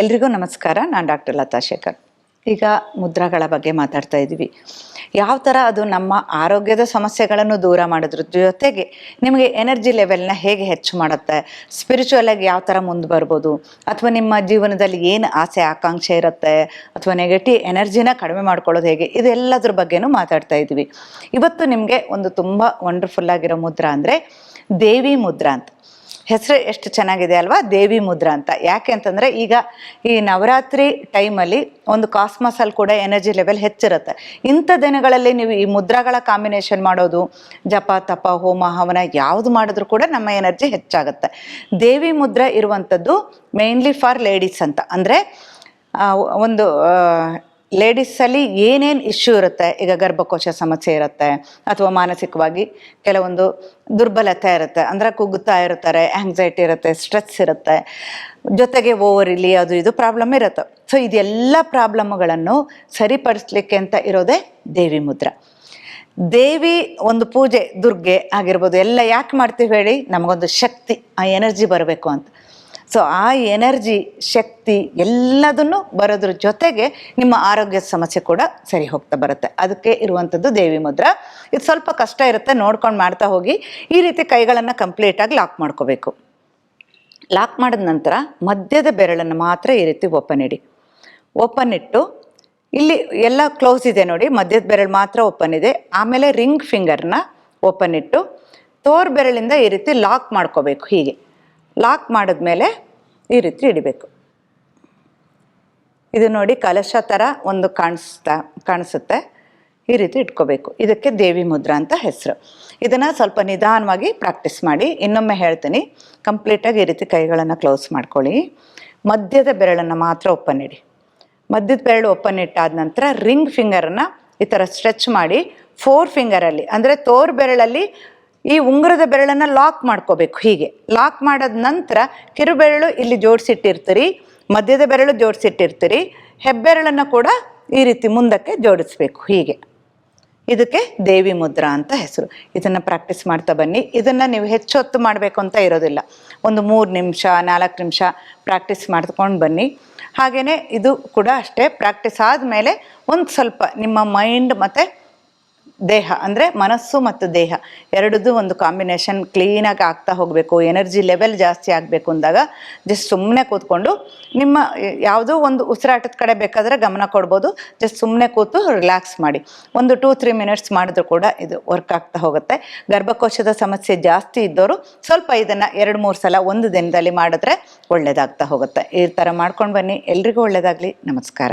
ಎಲ್ರಿಗೂ ನಮಸ್ಕಾರ. ನಾನು ಡಾಕ್ಟರ್ ಲತಾ ಶೇಖರ್. ಈಗ ಮುದ್ರಾಗಳ ಬಗ್ಗೆ ಮಾತಾಡ್ತಾ ಇದ್ದೀವಿ. ಯಾವ ಥರ ಅದು ನಮ್ಮ ಆರೋಗ್ಯದ ಸಮಸ್ಯೆಗಳನ್ನು ದೂರ ಮಾಡೋದ್ರ ಜೊತೆಗೆ ನಿಮಗೆ ಎನರ್ಜಿ ಲೆವೆಲ್ನ ಹೇಗೆ ಹೆಚ್ಚು ಮಾಡುತ್ತೆ? ಸ್ಪಿರಿಚುವಲ್ ಆಗಿ ಯಾವ ಥರ ಮುಂದೆ ಬರ್ಬೋದು? ಅಥವಾ ನಿಮ್ಮ ಜೀವನದಲ್ಲಿ ಏನು ಆಸೆ, ಆಕಾಂಕ್ಷೆ ಇರುತ್ತೆ? ಅಥವಾ ನೆಗೆಟಿವ್ ಎನರ್ಜಿನ ಕಡಿಮೆ ಮಾಡ್ಕೊಳ್ಳೋದು ಹೇಗೆ? ಇದೆಲ್ಲದ್ರ ಬಗ್ಗೆನೂ ಮಾತಾಡ್ತಾ ಇದ್ದೀವಿ. ಇವತ್ತು ನಿಮಗೆ ಒಂದು ತುಂಬ ವಂಡರ್ಫುಲ್ ಆಗಿರೋ ಮುದ್ರಾ ಅಂದರೆ ದೇವಿ ಮುದ್ರಾ ಅಂತ. ಹೆಸರು ಎಷ್ಟು ಚೆನ್ನಾಗಿದೆ ಅಲ್ವಾ? ದೇವಿ ಮುದ್ರಾ ಅಂತ. ಯಾಕೆ ಅಂತಂದರೆ ಈಗ ಈ ನವರಾತ್ರಿ ಟೈಮಲ್ಲಿ ಒಂದು ಕಾಸ್ಮಸಲ್ಲಿ ಕೂಡ ಎನರ್ಜಿ ಲೆವೆಲ್ ಹೆಚ್ಚಿರುತ್ತೆ. ಇಂಥ ದಿನಗಳಲ್ಲಿ ನೀವು ಈ ಮುದ್ರಾಗಳ ಕಾಂಬಿನೇಷನ್ ಮಾಡೋದು, ಜಪ, ತಪ, ಹೋಮ, ಹವನ ಯಾವುದು ಮಾಡಿದ್ರೂ ಕೂಡ ನಮ್ಮ ಎನರ್ಜಿ ಹೆಚ್ಚಾಗುತ್ತೆ. ದೇವಿ ಮುದ್ರಾ ಇರುವಂಥದ್ದು ಮೇನ್ಲಿ ಫಾರ್ ಲೇಡೀಸ್ ಅಂತ. ಅಂದರೆ ಒಂದು ಲೇಡೀಸಲ್ಲಿ ಏನೇನು ಇಶ್ಯೂ ಇರುತ್ತೆ? ಈಗ ಗರ್ಭಕೋಶ ಸಮಸ್ಯೆ ಇರುತ್ತೆ, ಅಥವಾ ಮಾನಸಿಕವಾಗಿ ಕೆಲವೊಂದು ದುರ್ಬಲತೆ ಇರುತ್ತೆ, ಅಂದರೆ ಕುಗ್ಗುತ್ತಾ ಇರ್ತಾರೆ ಆಂಗ್ಸೈಟಿ ಇರುತ್ತೆ ಸ್ಟ್ರೆಸ್ ಇರುತ್ತೆ, ಜೊತೆಗೆ ಓವರ್ ಇಲ್ಲಿ ಅದು ಇದು ಪ್ರಾಬ್ಲಮ್ ಇರುತ್ತೆ. ಸೊ ಇದೆಲ್ಲ ಪ್ರಾಬ್ಲಮ್ಗಳನ್ನು ಸರಿಪಡಿಸ್ಲಿಕ್ಕೆ ಅಂತ ಇರೋದೇ ದೇವಿ ಮುದ್ರ. ದೇವಿ ಒಂದು ಪೂಜೆ, ದುರ್ಗೆ ಆಗಿರ್ಬೋದು, ಎಲ್ಲ ಯಾಕೆ ಮಾಡ್ತೀವಿ ಹೇಳಿ? ನಮಗೊಂದು ಶಕ್ತಿ, ಆ ಎನರ್ಜಿ ಬರಬೇಕು ಅಂತ. ಸೊ ಆ ಎನರ್ಜಿ ಶಕ್ತಿ ಎಲ್ಲದನ್ನು ಬರೋದ್ರ ಜೊತೆಗೆ ನಿಮ್ಮ ಆರೋಗ್ಯದ ಸಮಸ್ಯೆ ಕೂಡ ಸರಿ ಹೋಗ್ತಾ ಬರುತ್ತೆ. ಅದಕ್ಕೆ ಇರುವಂಥದ್ದು ದೇವಿ ಮುದ್ರ. ಇದು ಸ್ವಲ್ಪ ಕಷ್ಟ ಇರುತ್ತೆ, ನೋಡ್ಕೊಂಡು ಮಾಡ್ತಾ ಹೋಗಿ. ಈ ರೀತಿ ಕೈಗಳನ್ನು ಕಂಪ್ಲೀಟಾಗಿ ಲಾಕ್ ಮಾಡ್ಕೋಬೇಕು. ಲಾಕ್ ಮಾಡಿದ ನಂತರ ಮಧ್ಯದ ಬೆರಳನ್ನು ಮಾತ್ರ ಈ ರೀತಿ ಓಪನ್ ಇಡಿ. ಓಪನ್ ಇಟ್ಟು ಇಲ್ಲಿ ಎಲ್ಲ ಕ್ಲೋಸ್ ಇದೆ ನೋಡಿ, ಮಧ್ಯದ ಬೆರಳು ಮಾತ್ರ ಓಪನ್ ಇದೆ. ಆಮೇಲೆ ರಿಂಗ್ ಫಿಂಗರ್ನ ಓಪನ್ ಇಟ್ಟು ತೋರ್ ಬೆರಳಿಂದ ಈ ರೀತಿ ಲಾಕ್ ಮಾಡ್ಕೋಬೇಕು ಹೀಗೆ. ಲಾಕ್ ಮಾಡಿದ್ಮೇಲೆ ಈ ರೀತಿ ಇಡಬೇಕು ಇದು ನೋಡಿ ಕಲಶ ಥರ ಒಂದು ಕಾಣಿಸ್ತಾ, ಕಾಣಿಸುತ್ತೆ. ಈ ರೀತಿ ಇಟ್ಕೋಬೇಕು. ಇದಕ್ಕೆ ದೇವಿ ಮುದ್ರಾ ಅಂತ ಹೆಸರು. ಇದನ್ನು ಸ್ವಲ್ಪ ನಿಧಾನವಾಗಿ ಪ್ರಾಕ್ಟೀಸ್ ಮಾಡಿ. ಇನ್ನೊಮ್ಮೆ ಹೇಳ್ತೀನಿ ಕಂಪ್ಲೀಟಾಗಿ ಈ ರೀತಿ ಕೈಗಳನ್ನು ಕ್ಲೋಸ್ ಮಾಡ್ಕೊಳ್ಳಿ. ಮಧ್ಯದ ಬೆರಳನ್ನು ಮಾತ್ರ ಓಪನ್ ಇಡಿ. ಮಧ್ಯದ ಬೆರಳು ಓಪನ್ ಇಟ್ಟಾದ ನಂತರ ರಿಂಗ್ ಫಿಂಗರನ್ನು ಈ ಥರ ಸ್ಟ್ರೆಚ್ ಮಾಡಿ ಫೋರ್ ಫಿಂಗರಲ್ಲಿ ಅಂದರೆ ತೋರ್ ಬೆರಳಲ್ಲಿ ಈ ಉಂಗುರದ ಬೆರಳನ್ನು ಲಾಕ್ ಮಾಡ್ಕೋಬೇಕು, ಹೀಗೆ. ಲಾಕ್ ಮಾಡಿದ ನಂತರ ಕಿರುಬೆರಳು ಇಲ್ಲಿ ಜೋಡಿಸಿಟ್ಟಿರ್ತೀರಿ, ಮಧ್ಯದ ಬೆರಳು ಜೋಡಿಸಿಟ್ಟಿರ್ತೀರಿ, ಹೆಬ್ಬೆರಳನ್ನು ಕೂಡ ಈ ರೀತಿ ಮುಂದಕ್ಕೆ ಜೋಡಿಸ್ಬೇಕು, ಹೀಗೆ. ಇದಕ್ಕೆ ದೇವಿ ಮುದ್ರಾ ಅಂತ ಹೆಸರು. ಇದನ್ನು ಪ್ರಾಕ್ಟೀಸ್ ಮಾಡ್ತಾ ಬನ್ನಿ. ಇದನ್ನು ನೀವು ಹೆಚ್ಚು ಹೊತ್ತು ಮಾಡಬೇಕು ಅಂತ ಇರೋದಿಲ್ಲ. ಒಂದು ಮೂರು ನಿಮಿಷ, ನಾಲ್ಕು ನಿಮಿಷ ಪ್ರಾಕ್ಟೀಸ್ ಮಾಡ್ಕೊಂಡು ಬನ್ನಿ. ಹಾಗೆಯೇ ಇದು ಕೂಡ ಅಷ್ಟೇ. ಪ್ರಾಕ್ಟೀಸ್ ಆದಮೇಲೆ ಒಂದು ಸ್ವಲ್ಪ ನಿಮ್ಮ ಮೈಂಡ್ ಮತ್ತು ದೇಹ, ಅಂದರೆ ಮನಸ್ಸು ಮತ್ತು ದೇಹ, ಎರಡದ್ದು ಒಂದು ಕಾಂಬಿನೇಷನ್ ಕ್ಲೀನಾಗಿ ಆಗ್ತಾ ಹೋಗಬೇಕು ಎನರ್ಜಿ ಲೆವೆಲ್ ಜಾಸ್ತಿ ಆಗಬೇಕು ಅಂದಾಗ ಜಸ್ಟ್ ಸುಮ್ಮನೆ ಕೂತ್ಕೊಂಡು ನಿಮ್ಮ ಯಾವುದೋ ಒಂದು ಉಸಿರಾಟದ ಕಡೆ ಬೇಕಾದರೆ ಗಮನ ಕೊಡ್ಬೋದು ಜಸ್ಟ್ ಸುಮ್ಮನೆ ಕೂತು ರಿಲ್ಯಾಕ್ಸ್ ಮಾಡಿ. ಒಂದು ಟೂ ತ್ರೀ ಮಿನಿಟ್ಸ್ ಮಾಡಿದ್ರು ಕೂಡ ಇದು ವರ್ಕ್ ಆಗ್ತಾ ಹೋಗುತ್ತೆ. ಗರ್ಭಕೋಶದ ಸಮಸ್ಯೆ ಜಾಸ್ತಿ ಇದ್ದವರು ಸ್ವಲ್ಪ ಇದನ್ನು ಎರಡು, ಮೂರು ಸಲ, ಒಂದು ದಿನದಲ್ಲಿ ಮಾಡಿದ್ರೆ ಒಳ್ಳೆಯದಾಗ್ತಾ ಹೋಗುತ್ತೆ. ಈ ಥರ ಮಾಡ್ಕೊಂಡು ಬನ್ನಿ. ಎಲ್ರಿಗೂ ಒಳ್ಳೆಯದಾಗಲಿ ನಮಸ್ಕಾರ.